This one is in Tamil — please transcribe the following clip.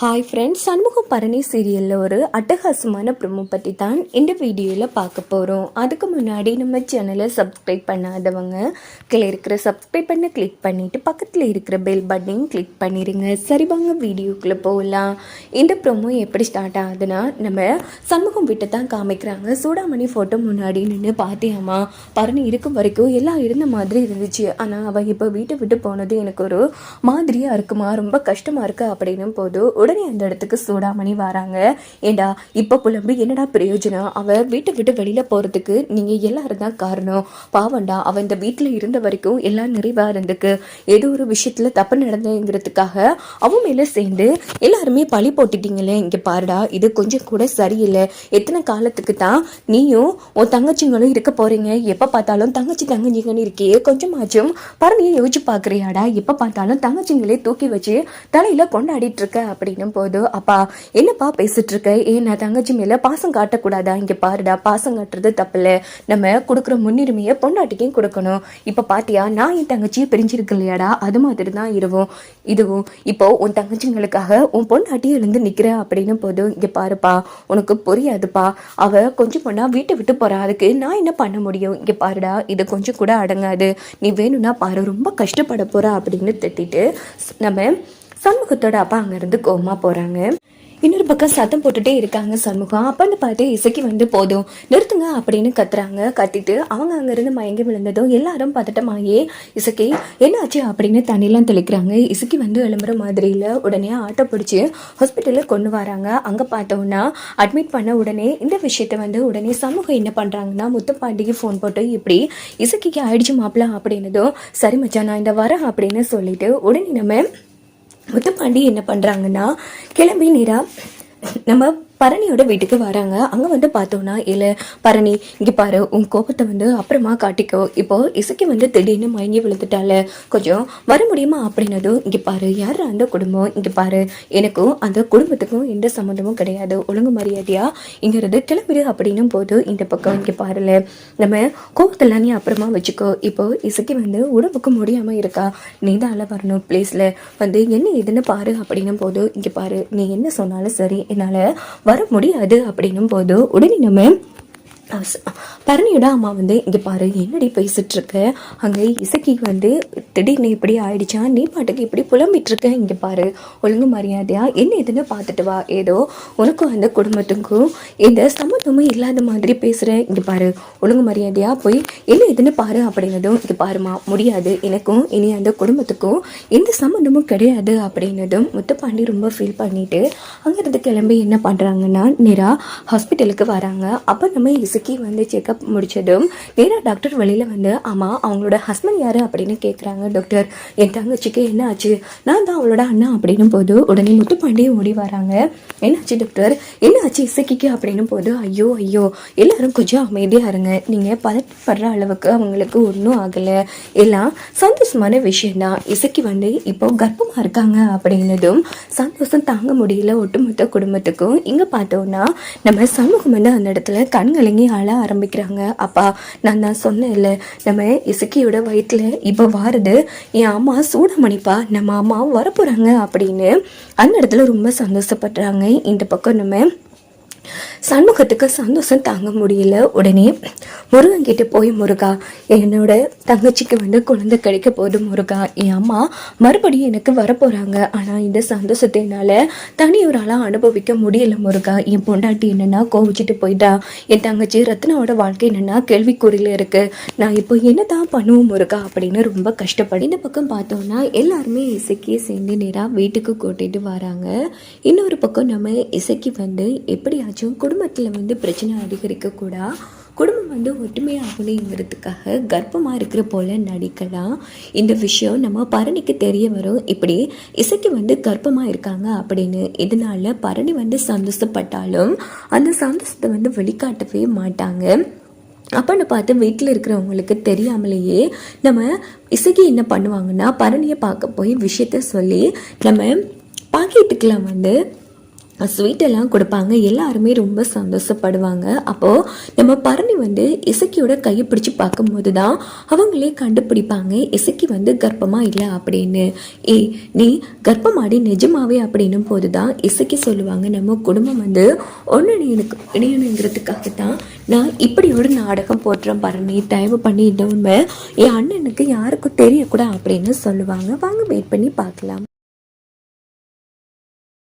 ஹாய் ஃப்ரெண்ட்ஸ் சண்முகம் பரணி சீரியலில் ஒரு அட்டகாசமான ப்ரொமோ பற்றி தான் இந்த வீடியோவில் பார்க்க போகிறோம் அதுக்கு முன்னாடி நம்ம சேனலை சப்ஸ்கிரைப் பண்ணாதவங்க கீழே இருக்கிற சப்ஸ்கிரைப் பண்ண கிளிக் பண்ணிவிட்டு பக்கத்தில் இருக்கிற பெல் பட்டனையும் கிளிக் பண்ணிடுங்க சரி வாங்க வீடியோக்குள்ளே போகலாம். இந்த ப்ரொமோ எப்படி ஸ்டார்ட் ஆகுதுன்னா நம்ம சண்முகம் விட்டு தான் காமிக்கிறாங்க. சூடாமணி ஃபோட்டோ முன்னாடி நின்று பார்த்தியாமா பரணி இருக்கும் வரைக்கும் எல்லாம் இருந்த மாதிரி இருந்துச்சு. ஆனால் அவள் இப்போ வீட்டை விட்டு போனது எனக்கு ஒரு மாதிரியாக இருக்குமா? ரொம்ப கஷ்டமாக இருக்குது அப்படின்னும் போதும் உடனே அந்த இடத்துக்கு சூடாமணி வராங்க. ஏண்டா இப்போ புலம்பு என்னடா பிரயோஜனம்? அவள் வீட்டை விட்டு வெளியில் போகிறதுக்கு நீங்கள் எல்லாரும் தான் காரணம். பாவண்டா அவள் இந்த வீட்டில் இருந்த வரைக்கும் எல்லாம் நிறைவாக இருந்துக்கு ஏதோ ஒரு விஷயத்தில் தப்பு நடந்துங்கிறதுக்காக அவன் மேலே சேர்ந்து எல்லாருமே பழி போட்டுட்டீங்களே இங்கே பாருடா இது கொஞ்சம் கூட சரியில்லை. எத்தனை காலத்துக்கு தான் நீயும் உன் தங்கச்சிங்களும் இருக்க போகிறீங்க எப்போ பார்த்தாலும் தங்கச்சி தங்கச்சிங்கன்னு இருக்கியே கொஞ்சமாச்சும் பரணியை யோசிச்சு பார்க்குறியாடா? எப்போ பார்த்தாலும் தங்கச்சிங்களே தூக்கி வச்சு தலையில் கொண்டாடிட்டு இருக்க அப்படின்னும் போது அப்பா என்னப்பா பேசிட்டு இருக்க ஏன் நான் தங்கச்சி மேல பாசம் காட்டக்கூடாதா? இங்க பாருடா பாசம் காட்டுறது தப்பில்ல. நம்ம கொடுக்குற முன்னுரிமையை பொண்டாட்டிக்கும் கொடுக்கணும். இப்ப பாத்தியா நான் என் தங்கச்சியை பிரிஞ்சிருக்கு இல்லையாடா? அது மாதிரி தான் இருவோம். இதுவும் இப்போ உன் தங்கச்சிங்களுக்காக உன் பொண்டாட்டி எழுந்து நிக்கிற அப்படின்னு போது இங்க பாருப்பா உனக்கு புரியாதுப்பா. அவ கொஞ்சம் பொண்ணா வீட்டை விட்டு போறா. அதுக்கு நான் என்ன பண்ண முடியும்? இங்க பாருடா இது கொஞ்சம் கூட அடங்காது. நீ வேணும்னா பாரு ரொம்ப கஷ்டப்பட போறா அப்படின்னு திட்டிட்டு நம்ம சண்முகத்தோட அப்பா அங்கேருந்து கோமா போகிறாங்க இன்னொரு பக்கம் சத்தம் போட்டுட்டே இருக்காங்க சண்முகம். அப்பன்னு பார்த்து இசைக்கு வந்து போதும். நிறுத்துங்க அப்படின்னு கத்துறாங்க. கத்திட்டு அவங்க அங்கேருந்து மயங்கி விழுந்ததும் எல்லாரும் பதட்டமாகி இசைக்கு என்னாச்சு அப்படின்னு தண்ணிலாம் தெளிக்கிறாங்க. இசைக்கு வந்து எழும்புற மாதிரியில் உடனே ஆட்டோ பிடிச்சி ஹாஸ்பிட்டலில் கொண்டு வராங்க. அங்கே பார்த்தோன்னா அட்மிட் பண்ண உடனே இந்த விஷயத்த வந்து உடனே சமூகம் என்ன பண்ணுறாங்கன்னா முத்துப்பாண்டிக்கு ஃபோன் போட்டு இப்படி இசைக்கு ஆயிடுச்சு மாப்பிள்ள அப்படின்னதும் சரி மச்சான் நான் இந்த வரேன் அப்படின்னு சொல்லிட்டு உடனே நம்ம முத்துப்பாண்டி என்ன பண்ணுறாங்கன்னா கிளம்பி நேராக நம்ம பரணியோட வீட்டுக்கு வராங்க. அங்கே வந்து பார்த்தோன்னா இல்லை பரணி இங்கே பாரு உன் கோபத்தை வந்து அப்புறமா காட்டிக்கோ. இப்போ இசைக்கு வந்து திடீர்னு மயங்கி விழுந்துட்டால கொஞ்சம் வர முடியுமா அப்படின்னதும் இங்கே பாரு யார் அந்த குடும்பம்? இங்கே பாரு எனக்கும் அந்த குடும்பத்துக்கும் எந்த சம்மந்தமும் கிடையாது. ஒழுங்கு மரியாதையா இங்கிறது கிளம்பிடு அப்படின்னும் போது இந்த பக்கம் இங்கே பாருல நம்ம கோபத்தெல்லாம் நீ அப்புறமா வச்சுக்கோ. இப்போ இசைக்கு வந்து உடம்புக்கு முடியாமல் இருக்கா? நீ தான் அல்ல வரணும் ப்ளீஸில் வந்து என்ன இதுன்னு பாரு அப்படின்னும் போது இங்கே பாரு நீ என்ன சொன்னாலும் சரி என்னால் வர முடியாது அப்படின்னும் போது உடனே நம்ம பரணியோட அம்மா வந்து இங்கே பாரு என்னடி பேசிட்டு அங்கே இசைக்கு வந்து திடீர்னு இப்படி ஆயிடுச்சா? நீ பாட்டுக்கு இப்படி புலம்பிட்டுருக்க? இங்கே பாரு ஒழுங்கு மரியாதையா? என்ன எதுன்னு பார்த்துட்டு வா. ஏதோ உனக்கும் அந்த குடும்பத்துக்கும் இந்த சம்மந்தமும் இல்லாத மாதிரி பேசுகிற இங்கே பாரு ஒழுங்கு மரியாதையா போய் என்ன எதுன்னு பாரு அப்படின்னதும் இங்கே பாருமா முடியாது. எனக்கும் இனி அந்த குடும்பத்துக்கும் எந்த சம்மந்தமும் கிடையாது அப்படின்னதும் முத்துப்பாண்டி ரொம்ப ஃபீல் பண்ணிவிட்டு அங்கேருந்து கிளம்பி என்ன பண்ணுறாங்கன்னா நேராக ஹாஸ்பிட்டலுக்கு வராங்க. அப்போ நம்ம சுக்கி வந்து செக்கப் முடித்ததும் நேராக டாக்டர் வெளியில் வந்து ஆமாம் அவங்களோட ஹஸ்பண்ட் யார்? அப்படின்னு கேட்குறாங்க டாக்டர் என் தங்கச்சிக்கு என்ன ஆச்சு? நான் தான் அவளோட அண்ணா. அப்படின்னும் போது உடனே முத்துப்பாண்டியே ஓடி வராங்க. என்னாச்சு டாக்டர் என்ன ஆச்சு இசைக்கு அப்படின்னும் போது ஐயோ ஐயோ எல்லாரும் கொஞ்சம் அமைதியாக இருங்க. நீங்கள் பதட்டப்படுற அளவுக்கு அவங்களுக்கு ஒன்றும் ஆகலை. எல்லாம் சந்தோஷமான விஷயம்தான் இசைக்கு வந்து இப்போ கர்ப்பமாக இருக்காங்க. அப்படின்னதும் சந்தோஷம் தாங்க முடியல. ஒட்டுமொத்த குடும்பத்துக்கும் இங்கே பார்த்தோன்னா நம்ம சமூகம் வந்து அந்த இடத்துல கண்கலங்கி அழ ஆரம்பிக்கிறாங்க. அப்பா நான் தான் இல்லை நம்ம இசுக்கியோட வயிற்றில் இப்போ வாருது. என் அம்மா சூடமணிப்பா நம்ம அம்மா வரப்போகிறாங்க அப்படின்னு அந்த இடத்துல ரொம்ப சந்தோஷப்படுறாங்க. இந்த பக்கம் நம்ம சண்முகத்துக்கு சந்தோஷம் தாங்க முடியல. உடனே முருகன் கிட்ட போய் முருகா என்னோட தங்கச்சிக்கு வந்து குழந்தை கிடைக்க போகுது முருகா. என் அம்மா மறுபடியும் எனக்கு வரப்போறாங்க. ஆனா இந்த சந்தோஷத்தை என்னால தனி ஒரு அனுபவிக்க முடியல முருகா. என் பொண்டாட்டி என்னன்னா கோவிச்சிட்டு போயிட்டா. என் தங்கச்சி ரத்னாவோட வாழ்க்கை என்னன்னா கேள்விக்குறியில இருக்கு. நான் இப்போ என்னதான் பண்ணுவோம் முருகா? அப்படின்னு ரொம்ப கஷ்டப்படு இந்த பக்கம் பார்த்தோம்னா எல்லாருமே இசைக்கு சேர்ந்து நேராக வீட்டுக்கு கூட்டிட்டு வராங்க. இன்னொரு பக்கம் நம்ம இசைக்கு வந்து எப்படியாச்சும் குடும்பத்தில் வந்து பிரச்சனை அதிகரிக்கக்கூடா குடும்பம் வந்து ஒற்றுமையாகணுங்கிறதுக்காக கர்ப்பமாக இருக்கிற போல நடிக்கலாம். இந்த விஷயம் நம்ம பரணிக்கு தெரிய வரும். இப்படி இசைக்கு வந்து கர்ப்பமாக இருக்காங்க அப்படின்னு இதனால் பரணி வந்து சந்தோஷப்பட்டாலும் அந்த சந்தோஷத்தை வந்து வெளிக்காட்டவே மாட்டாங்க. அப்பன்னு பார்த்து வீட்டில் இருக்கிறவங்களுக்கு தெரியாமலேயே நம்ம இசைக்கு என்ன பண்ணுவாங்கன்னா பரணியை பார்க்க போய் விஷயத்த சொல்லி நம்ம பாக்கெட்டுக்கெலாம் வந்து ஸ்வீட்டெல்லாம் கொடுப்பாங்க. எல்லாருமே ரொம்ப சந்தோஷப்படுவாங்க. அப்போது நம்ம பரணி வந்து இசக்கியோட கையை பிடிச்சி பார்க்கும்போது தான் அவங்களே கண்டுபிடிப்பாங்க இசக்கி வந்து கர்ப்பமாக இல்லை அப்படின்னு. ஏய் நீ கர்ப்பமாடி நிஜமாவே அப்படின்னும் போது தான் இசக்கி சொல்லுவாங்க. நம்ம குடும்பம் வந்து ஒன்று எனக்கு இணையணுங்கிறதுக்காக தான் நான் இப்படி ஒரு நாடகம் போட்டுறேன் பரணி. தயவு பண்ணி இந்த உண்மை என் அண்ணனுக்கு யாருக்கும் தெரியக்கூடாது அப்படின்னு சொல்லுவாங்க. வாங்க வெயிட் பண்ணி பார்க்கலாம்.